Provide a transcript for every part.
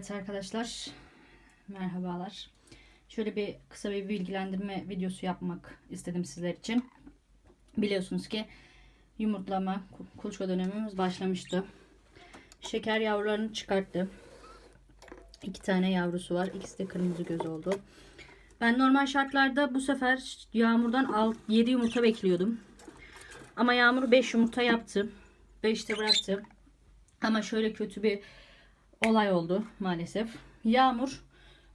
Evet arkadaşlar, merhabalar. Şöyle bir kısa bir bilgilendirme videosu yapmak istedim sizler için. Biliyorsunuz ki yumurtlama kuluçka dönemimiz başlamıştı. Şeker yavrularını çıkarttı. İki tane yavrusu var. İkisi de kırmızı göz oldu. Ben normal şartlarda bu sefer Yağmur'dan 7 yumurta bekliyordum. Ama Yağmur 5 yumurta yaptı. 5'te bıraktı. Ama şöyle kötü bir olay oldu maalesef. Yağmur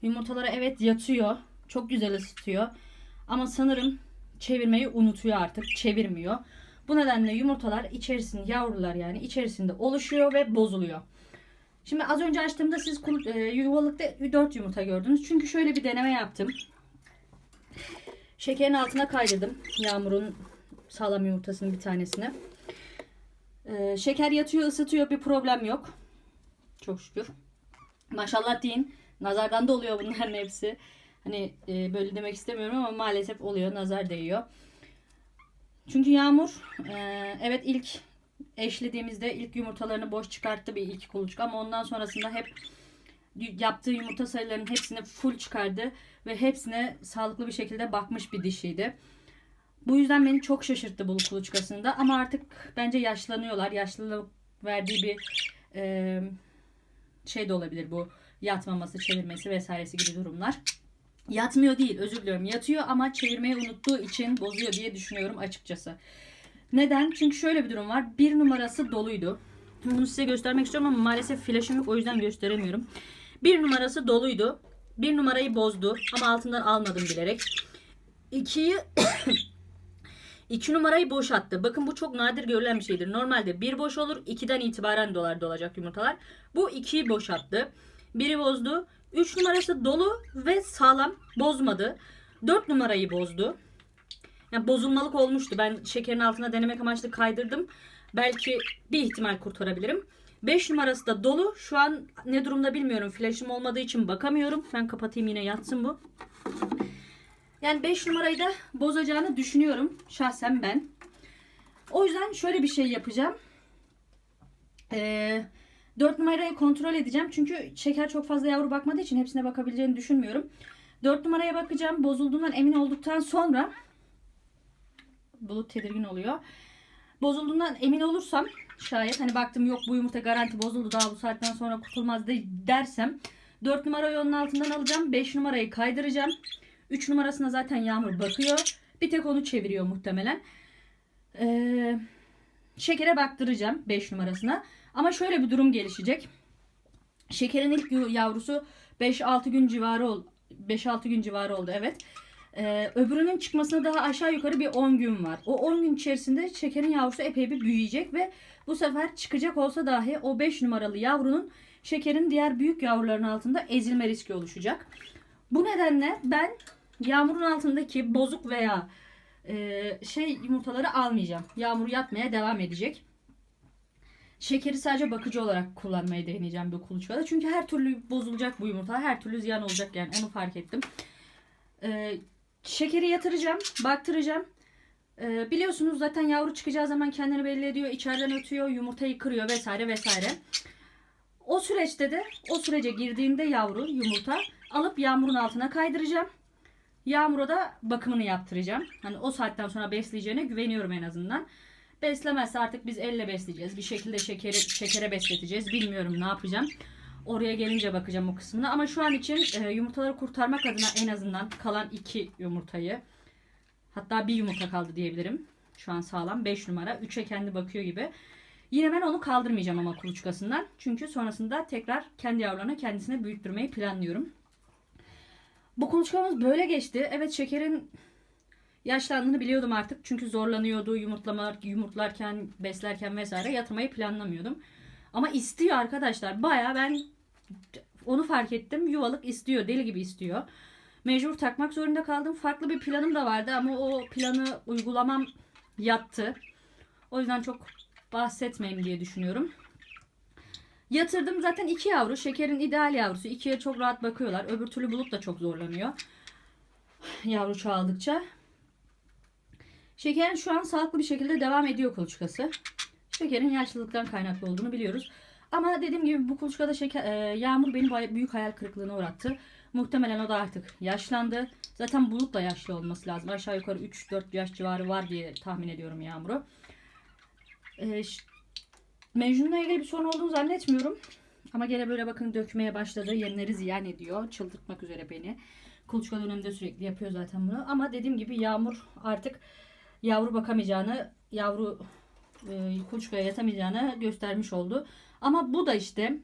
yumurtalara evet yatıyor. Çok güzel ısıtıyor. Ama sanırım çevirmeyi unutuyor artık. Çevirmiyor. Bu nedenle yumurtalar içerisinde yavrular yani içerisinde oluşuyor ve bozuluyor. Şimdi az önce açtığımda siz e, yuvalıkta 4 yumurta gördünüz. Çünkü şöyle bir deneme yaptım. Şekerin altına kaydırdım. Yağmur'un sağlam yumurtasının bir tanesini. Ee, şeker yatıyor, ısıtıyor. Bir problem yok. Çok şükür. Maşallah deyin. Nazardan da oluyor bunların hepsi. Hani e, böyle demek istemiyorum ama maalesef oluyor. Nazar değiyor. Çünkü Yağmur e, evet ilk eşlediğimizde ilk yumurtalarını boş çıkarttı bir ilk kuluçka ama ondan sonrasında hep yaptığı yumurta sayılarının hepsini full çıkardı ve hepsine sağlıklı bir şekilde bakmış bir dişiydi. Bu yüzden beni çok şaşırttı bu kuluçkasında ama artık bence yaşlanıyorlar. Yaşlılık verdiği bir e, şey de olabilir bu yatmaması, çevirmesi vesairesi gibi durumlar. Yatmıyor değil özür diliyorum. Yatıyor ama çevirmeyi unuttuğu için bozuyor diye düşünüyorum açıkçası. Neden? Çünkü şöyle bir durum var. Bir numarası doluydu. Bunu size göstermek istiyorum ama maalesef flaşım yok o yüzden gösteremiyorum. Bir numarası doluydu. Bir numarayı bozdu ama altından almadım bilerek. İkiyi İki numarayı boş attı. Bakın bu çok nadir görülen bir şeydir. Normalde bir boş olur. 2'den itibaren dolar dolacak yumurtalar. Bu 2'yi boş attı. Biri bozdu. 3 numarası dolu ve sağlam. Bozmadı. 4 numarayı bozdu. Yani bozulmalık olmuştu. Ben şekerin altına denemek amaçlı kaydırdım. Belki bir ihtimal kurtarabilirim. 5 numarası da dolu. Şu an ne durumda bilmiyorum. Flaşım olmadığı için bakamıyorum. Ben kapatayım yine yatsın bu. Yani 5 numarayı da bozacağını düşünüyorum. Şahsen ben. O yüzden şöyle bir şey yapacağım. Ee, 4 numarayı kontrol edeceğim. Çünkü şeker çok fazla yavru bakmadığı için hepsine bakabileceğini düşünmüyorum. 4 numaraya bakacağım. Bozulduğundan emin olduktan sonra Bulut tedirgin oluyor. Bozulduğundan emin olursam şayet hani baktım yok bu yumurta garanti bozuldu daha bu saatten sonra kurtulmaz de, dersem 4 numarayı onun altından alacağım. 5 numarayı kaydıracağım. 3 numarasına zaten Yağmur bakıyor. Bir tek onu çeviriyor muhtemelen. Ee, şekere baktıracağım 5 numarasına. Ama şöyle bir durum gelişecek. Şekerin ilk yavrusu 5-6 gün civarı oldu. 5-6 gün civarı oldu evet. Ee, öbürünün çıkmasına daha aşağı yukarı bir 10 gün var. O 10 gün içerisinde şekerin yavrusu epey bir büyüyecek ve bu sefer çıkacak olsa dahi o 5 numaralı yavrunun şekerin diğer büyük yavruların altında ezilme riski oluşacak. Bu nedenle ben yağmurun altındaki bozuk veya e, şey yumurtaları almayacağım. Yağmur yatmaya devam edecek. Şekeri sadece bakıcı olarak kullanmayı deneyeceğim bu kuluçkada. Çünkü her türlü bozulacak bu yumurta. Her türlü ziyan olacak yani onu fark ettim. E, şekeri yatıracağım, baktıracağım. E, biliyorsunuz zaten yavru çıkacağı zaman kendini belli ediyor. içeriden ötüyor, yumurtayı kırıyor vesaire vesaire. O süreçte de o sürece girdiğinde yavru yumurta alıp yağmurun altına kaydıracağım. Yağmur'a da bakımını yaptıracağım. Hani o saatten sonra besleyeceğine güveniyorum en azından. Beslemezse artık biz elle besleyeceğiz. Bir şekilde şekeri, şekere besleteceğiz. Bilmiyorum ne yapacağım. Oraya gelince bakacağım o kısmına. Ama şu an için e, yumurtaları kurtarmak adına en azından kalan iki yumurtayı hatta bir yumurta kaldı diyebilirim. Şu an sağlam. 5 numara. 3'e kendi bakıyor gibi. Yine ben onu kaldırmayacağım ama kuluçkasından. Çünkü sonrasında tekrar kendi yavrularına kendisine büyüttürmeyi planlıyorum. Bu kuluçkamız böyle geçti. Evet şekerin yaşlandığını biliyordum artık. Çünkü zorlanıyordu yumurtlama, yumurtlarken, beslerken vesaire yatırmayı planlamıyordum. Ama istiyor arkadaşlar. Baya ben onu fark ettim. Yuvalık istiyor. Deli gibi istiyor. Mecbur takmak zorunda kaldım. Farklı bir planım da vardı ama o planı uygulamam yattı. O yüzden çok bahsetmeyeyim diye düşünüyorum. Yatırdım zaten iki yavru. Şekerin ideal yavrusu. İkiye çok rahat bakıyorlar. Öbür türlü bulup da çok zorlanıyor. Yavru çoğaldıkça. Şekerin şu an sağlıklı bir şekilde devam ediyor kuluçkası. Şekerin yaşlılıktan kaynaklı olduğunu biliyoruz. Ama dediğim gibi bu kuluçkada şeker, e, yağmur beni büyük hayal kırıklığına uğrattı. Muhtemelen o da artık yaşlandı. Zaten Bulut da yaşlı olması lazım. Aşağı yukarı 3-4 yaş civarı var diye tahmin ediyorum Yağmur'u. E, Mecnun'la ilgili bir sorun olduğunu zannetmiyorum. Ama gene böyle bakın dökmeye başladı. Yemleri ziyan ediyor. Çıldırtmak üzere beni. Kuluçka döneminde sürekli yapıyor zaten bunu. Ama dediğim gibi Yağmur artık yavru bakamayacağını, yavru e, kuluçkaya yatamayacağını göstermiş oldu. Ama bu da işte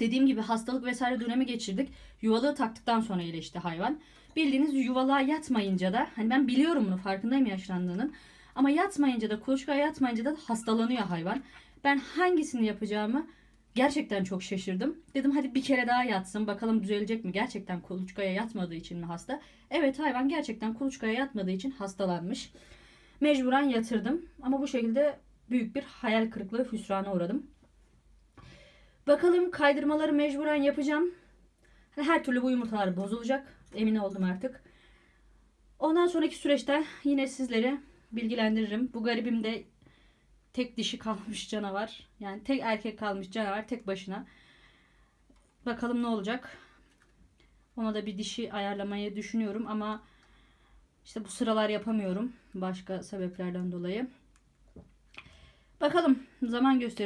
dediğim gibi hastalık vesaire dönemi geçirdik. Yuvalığı taktıktan sonra iyileşti hayvan. Bildiğiniz yuvalığa yatmayınca da hani ben biliyorum bunu farkındayım yaşlandığının. Ama yatmayınca da kuluçkaya yatmayınca da hastalanıyor hayvan. Ben hangisini yapacağımı gerçekten çok şaşırdım. Dedim hadi bir kere daha yatsın bakalım düzelecek mi? Gerçekten kuluçkaya yatmadığı için mi hasta? Evet hayvan gerçekten kuluçkaya yatmadığı için hastalanmış. Mecburen yatırdım. Ama bu şekilde büyük bir hayal kırıklığı hüsrana uğradım. Bakalım kaydırmaları mecburen yapacağım. Hani Her türlü bu yumurtalar bozulacak. Emin oldum artık. Ondan sonraki süreçte yine sizleri bilgilendiririm. Bu garibim de tek dişi kalmış canavar. Yani tek erkek kalmış canavar tek başına. Bakalım ne olacak. Ona da bir dişi ayarlamayı düşünüyorum ama işte bu sıralar yapamıyorum. Başka sebeplerden dolayı. Bakalım zaman gösterir.